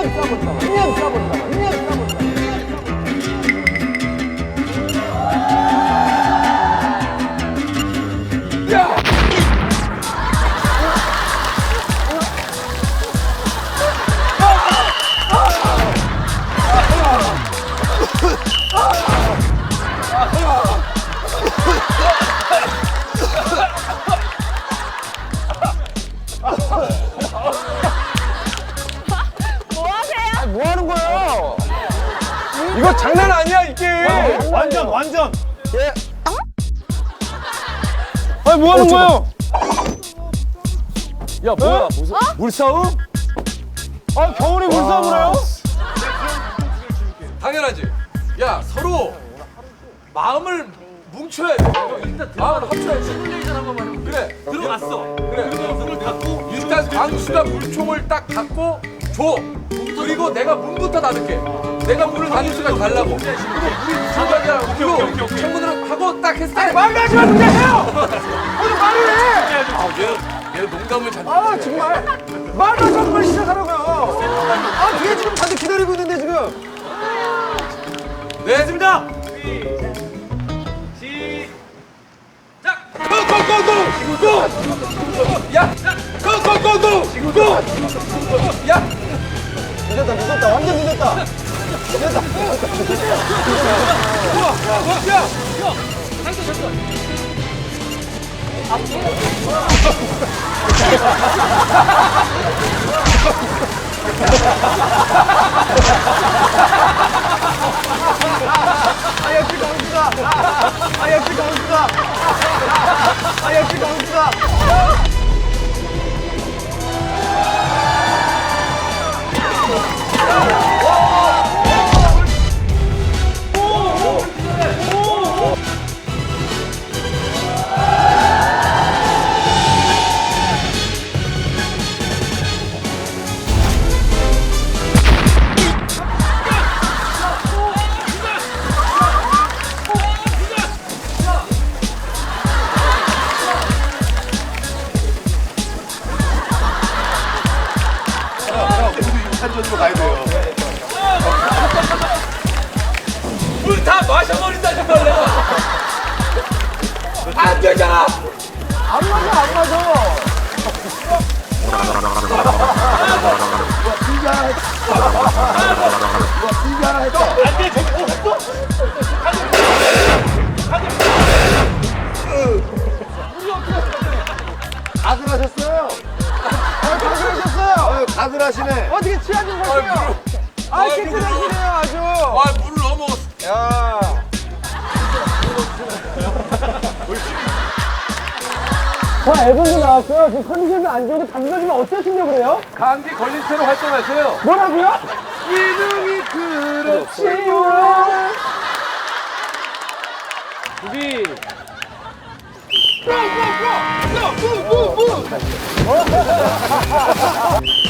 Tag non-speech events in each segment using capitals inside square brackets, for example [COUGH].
그냥 싸버린다. 그냥 싸버린다. 이거 장난 아니야 이게. 완전 완전. 예. 아니 뭐 하는 거예요? 야 뭐야 무슨 물싸움? 아 겨울에 물싸움을 해요? 당연하지. 야 서로 마음을 뭉쳐야 돼. 일단 마음을 합쳐야지. 시뮬레이션 한 번만 해볼게. 그래 들어갔어. 그래 문을 닫고 일단 광수가 물총을 딱 닫고 줘. 그리고 내가 문부터 닫을게. 내가 문을 닫을 때까지 달라고. 그리고 물이 들어가지 않고 그리고 창문을 하고 딱 했을 때. 말도 하지 마 그냥 해요. 아, 얘, 얘 농담을 잘. 아 정말 말도 하지 마 빨리 시작하라고요. 아 뒤에 지금 다들 기다리고 있는데 지금. 네, 했습니다. 시작. 고고고고 고. 야, 고고고고 고. 야. 늦었다, 늦었다. 완전 늦었다. 아야씨 강수다. 아야씨 강수다. 아야씨 강수다. 물 다 마셔버린다 정말. 안 되잖아. 안 맞아, 안 맞아. 가술하셨어요? 아, 가술하셨어요? 가술하시네. 어떻게 취하진 거세요? 아, 깨끗하시네요, 아주. 아, 물을 너무. 야. 저 앨범도 나왔어요. 지금 컨디션도 안 좋은데 담가주면 어떠시려고 그래요? 감기 걸린 채로 활동하세요. 뭐라고요? 이름이 그렇지요. 우리 [LAUGHS]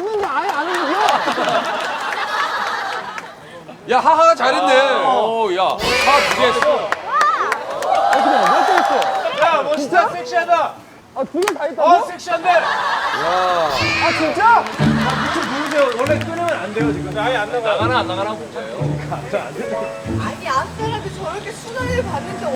탔는데 아예 안 움직여? 야 하하가 잘했네. 어, 야 하하 두개 했어. 몇개 했어? 야 멋있다 섹시하다. 아, 두 개 다 했다고? 어 섹시한데. 아, 진짜? 좀 누르세요. 원래 끊으면 안 돼요 지금. 아예 안 나가. 나가나 안 나가나 문제예요. 아니 앞사람이 저렇게 순환을 받는데